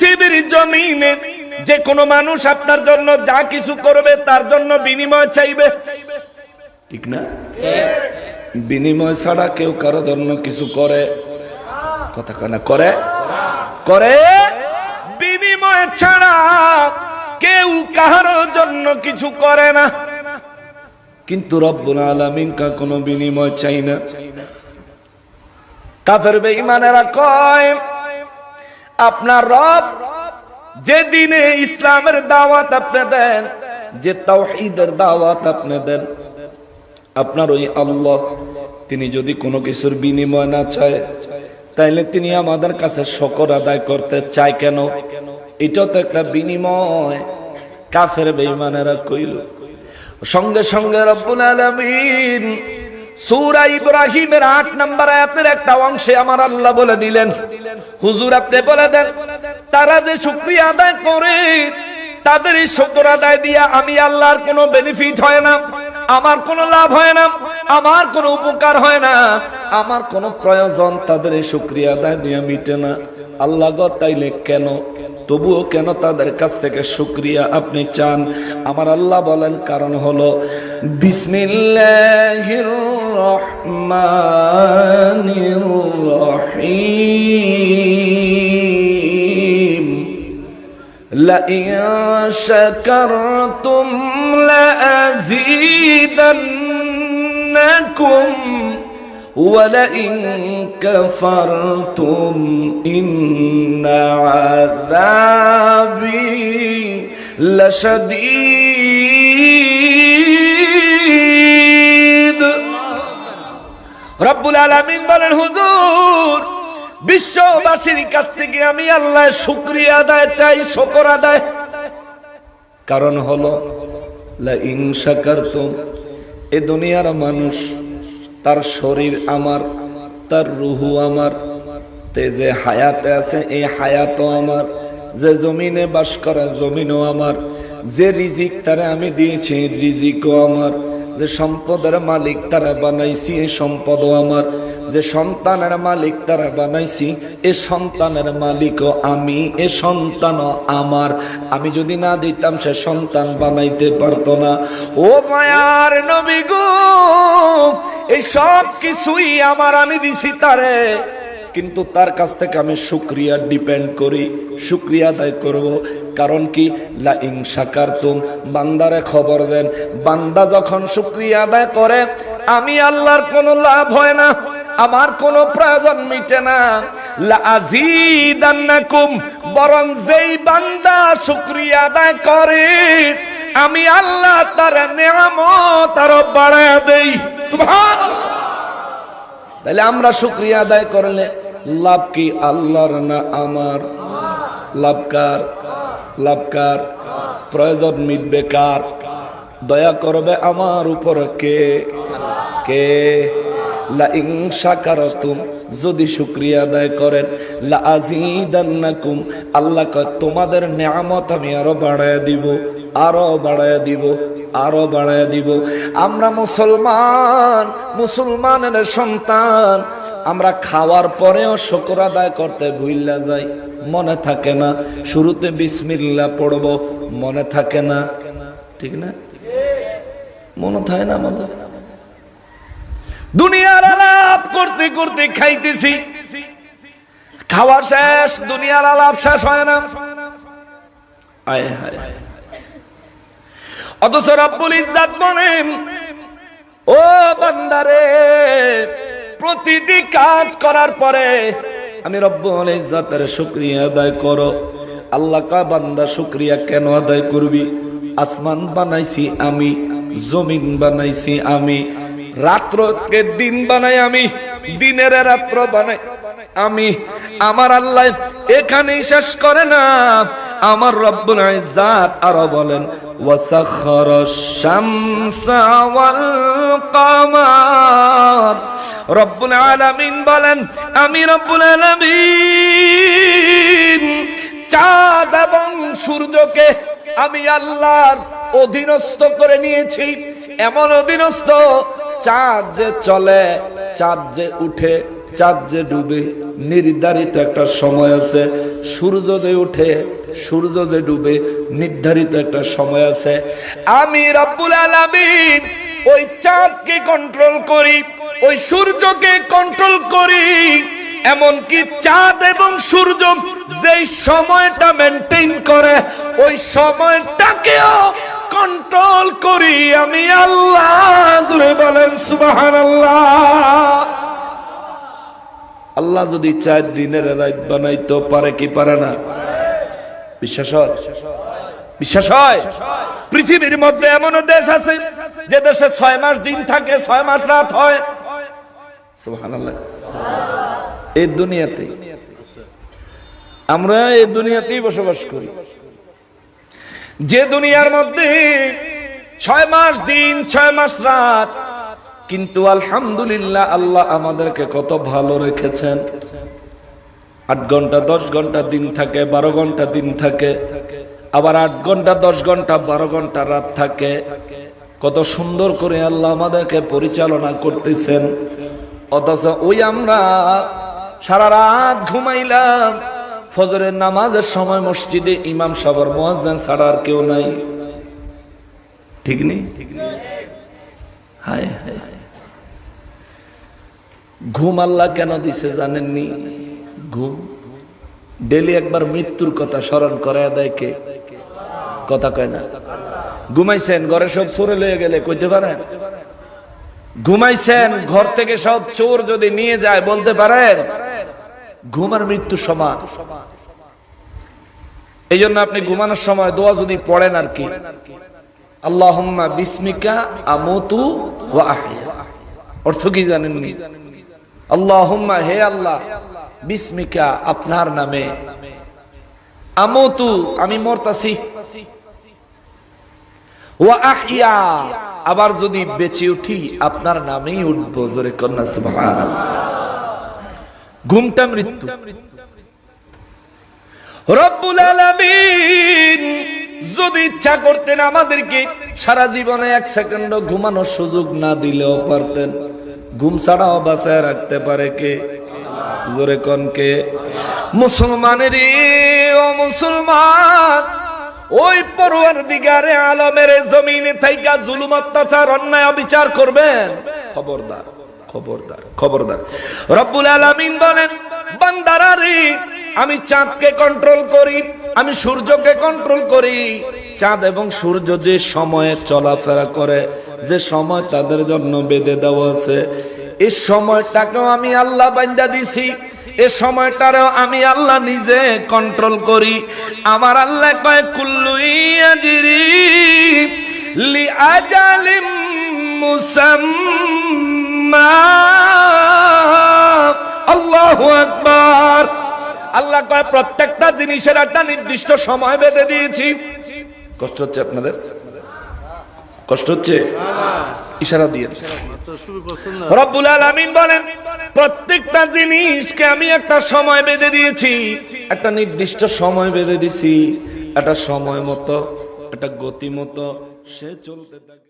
পৃথিবীর জমিনে যে কোনো মানুষ আপনার জন্য যা কিছু করবে, তার জন্য বিনিময় চাইবে। ঠিক না? বিনিময় ছাড়া কেউ কারও জন্য কিছু করে? কথা কেনা করে? করে? বিনিময় ছাড়া কেউ কারও জন্য কিছু করে না। কিন্তু রব্বুল আলামিন কা কোনো বিনিময় চাই না। কাফের বেঈমানেরা কয় আপনার রব যে দিনে ইসলামের দাওয়াত আপনি দেন, যে তাওহীদের দাওয়াত আপনি দেন, আপনার ওই আল্লাহ তিনি যদি কোনো কিছুর বিনিময় না চায়, তাইলে তিনি আমাদের কাছে শকর আদায় করতে চায় কেন? এটা তো একটা বিনিময়। কাফের বেঈমানেরা কইল, সঙ্গে সঙ্গে রব্বুল আলামিন সূরা ইব্রাহিমের 8 নম্বর আয়াতের একটা অংশে আমার আল্লাহ বলে দিলেন। হুজুর, আপনি বলে দেন, তারা যে শুকরিয়া আদায় করে, তাদের এই শুকর আদায় দিয়া আমি আল্লাহর কোনো বেনিফিট হয় না, আমার কোনো লাভ হয় না, আমার কোনো উপকার হয় না, আমার কোনো প্রয়োজন তাদের এই শুকরিয়া আদায় দিয়ে মিটে না। আল্লাহ গো, তাইলে কেন তবুও কেন তাদের কাছ থেকে শুক্রিয়া আপনি চান আমার আল্লাহ বলেন কারণ হলো বিসমিল্লাহির রহমানির রহিম لئن شكرتم لأزيدنكم ولئن كفرتم إن عذابي لشديد রব্বুল আলামিন বলেন হুজুর বিশ্ববাসীর কাছ থেকে আমি আল্লাহ শুকরিয়া আদায় চাই শকর আদায় কারণ হলো লা ইন শাকারতুম এ দুনিয়ার মানুষ তার শরীর আমার, তার রুহু আমার, তে যে হায়াতে আছে এই হায়াতও আমার, যে জমিনে বাস করে জমিনও আমার, যে রিজিক তারা আমি দিয়েছি রিজিকও আমার। যে সম্পদের মালিক তারা বানাইছি এই সম্পদও আমার। যে সন্তানের মালিক তারা বানাইছি, এ সন্তানের মালিকও আমি, এ সন্তানও আমার। আমি যদি না দিতাম সে সন্তান বানাইতে পারতো না। ও মায়ার নবী গো, এই সব কিছুই আমার আমি দিছি তারে। কিন্তু তার কাছ থেকে আমি শুক্রিয়া ডিপেন্ড করি, শুক্রিয়া আদায় করব। কারণ কি? লা ইন শাকারতুম বান্দারে খবর দেন, বান্দা যখন শুক্রিয়া আদায় করে, আমি আল্লাহর কোনো লাভ হয় না, আমার কোনো প্রয়োজন মিটে না। বরং যেই বান্দা শুক্রিয়া আদায় করে, আমি আল্লাহ তার নেয়ামত আরও বাড়ায় দেই। তাহলে আমরা শুক্রিয়া আদায় করলে লাভ কি? আল্লাহর না আমার? লাভ কার? লাভ কার? প্রয়োজন মিটবে কার? দয়া করবে আমার উপর কে? কে? যদি শুক্রিয়া আদায় করেন লা আজিদান্নাকুম আল্লাহ তোমাদের নিয়ামত আমি আরও বাড়ায় দিব, আরও বাড়ায় দিব। আরও বাড়ায় দিব। আমরা মুসলমান, মুসলমানের সন্তান। আমরা খাওয়ার পরেও শকর আদায় করতে ভুইলা যাই, মনে থাকে না। শুরুতে বিসমিল্লা পড়ব, মনে থাকে না। ঠিক না? মনে থাকে না আমাদের? দুনিয়ার আলাপ করতে করতে খাইতেছি। খাওয়া শেষ, দুনিয়ার আলাপ শেষ হয় না। আয় হায়। অথচ রাব্বুল ইজ্জাত বলেন, ও বান্দারে, প্রতিটি কাজ করার পরে আমি রব্বুল ইজ্জাতের শুকরিয়া আদায় করো। আল্লাহ কা বান্দা শুকরিয়া কেন আদায় করবি? আসমান বানাইছি আমি, জমিন বানাইছি আমি, রাত্রকে দিন বানাই আমি, দিনের রাত্র বানাই আমি। আমার আল্লাহ এখানেই শেষ করে না। আমার রব্বুল ইজ্জাত আরও বলেন রব্বুল আলামিন বলেন, আমি রব্বুল আলামিন চাঁদ এবং সূর্যকে আমি আল্লাহর অধীনস্থ করে নিয়েছি। এমন অধীনস্থ চাঁদ যে চলে, চাঁদ যে উঠে, চাঁদ যে ডুবে, নির্ধারিত একটা সময় আছে। সূর্য যে উঠে সূর্য যে ডুবে, নির্ধারিত একটা সময় আছে। আমি রাব্বুল আলামিন ওই চাঁদকে কন্ট্রোল করি, ওই সূর্যকে কন্ট্রোল করি, এমনকি চাঁদ এবং সূর্য যেই সময়টা মেনটেন করে, ওই সময়টাকেও কন্ট্রোল করি আমি আল্লাহ। বলেন সুবাহান আল্লাহ যদি চার দিনের রাত বানাইতে, পারে কি পারে না? বিশ্বাস হয়? বিশ্বাস হয়? পৃথিবীর মধ্যে এমন দেশ আছে যে দেশে ছয় মাস দিন থাকে, ছয় মাস রাত হয়। এই দুনিয়াতে আমরা এই দুনিয়াতেই বসবাস করি। যে দুনিয়ার মধ্যে ছয় মাস দিন, ছয় মাস রাত, কিন্তু আলহামদুলিল্লাহ আল্লাহ আমাদেরকে কত ভালো রেখেছেন। আট ঘণ্টা, দশ ঘণ্টা দিন থাকে, বারো ঘণ্টা দিন থাকে। আবার আট ঘণ্টা, দশ ঘণ্টা, বারো ঘণ্টা রাত থাকে। কত সুন্দর করে আল্লাহ আমাদেরকে পরিচালনা করতেছেন। অথচ ওই আমরা সারা রাত ঘুমাইলাম। ফজরের নামাজের সময় মসজিদে ইমাম সাবর মোয়াজ্জান ছাড়া আর কেউ নাই। ঠিক নেই হায় হায়। ঘুম আল্লাহ কেন দিছে জানেননি? ঘুম ডেলি একবার মৃত্যুর কথা স্মরণ করে দেয় কে? কথা কয় না। ঘুমাইছেন, ঘরে সব চোরে লয়ে গেলে কইতে পারেন? ঘুমাইছেন, ঘর থেকে সব চোর যদি নিয়ে যায় বলতে পারেন? ঘুম আর মৃত্যু সমান। এই জন্য আপনি ঘুমানোর সময় দোয়া যদি পড়েন আর কি। আল্লাহুম্মা বিসমিকা আমতু অর্থ কি জানেননি? আল্লাহুম্মা হে আল্লাহ বিসমিকা আপনার নামে। আমতু, আমি মরতাছি। ওয়া আহইয়া, আবার যদি বেঁচে উঠি, আপনার নামেই উঠবো, জোরে কন্যা ঘুমটা মৃত্যু। রব্বুল আলামিন যদি ইচ্ছা করতেন আমাদেরকে সারা জীবনে এক সেকেন্ড ঘুমানোর সুযোগ না দিলেও পারতেন। ঘুম ছাড়াও বাঁচায় রাখতে পারে কে? জোরে কনকে মুসলমানের ও মুসলমান, ওই পড়ুয়ার দিগারে আলমের জমিনে থাইকা জুলুম, অত্যাচার, অন্যায়, অবিচার করবেন। খবরদার খবরদার খবরদার। রব্বুল আলামিন বলেন, বান্দারা রে, আমি চাঁদকে কন্ট্রোল করি, আমি সূর্যকে কন্ট্রোল করি। চাঁদ এবং সূর্য যে সময়ে চলাফেরা করে, যে সময় তাদের জন্য বেঁধে দেওয়া আছে এই সময়টাকেও আমি আল্লাহ বান্দা দিছি। এ সময়টারও আমি আল্লাহ নিজে কন্ট্রোল করি। আমার আল্লাহ কয়, কুল্লু ইয়াজিরি লি আজালিম মুসাম্মা। আল্লাহু আকবার। আল্লাহ কয়, প্রত্যেকটা জিনিসের একটা নির্দিষ্ট সময় বেঁধে দিয়েছি। কষ্ট হচ্ছে আপনাদের? কষ্ট হচ্ছে? ইশারা দিয়ে। রব্বুল আলামিন বলেন, প্রত্যেকটা জিনিসকে আমি একটা সময় বেঁধে দিয়েছি, একটা নির্দিষ্ট সময় বেঁধে দিছি, একটা সময় মতো, একটা গতি মতো সে চলতে থাকে।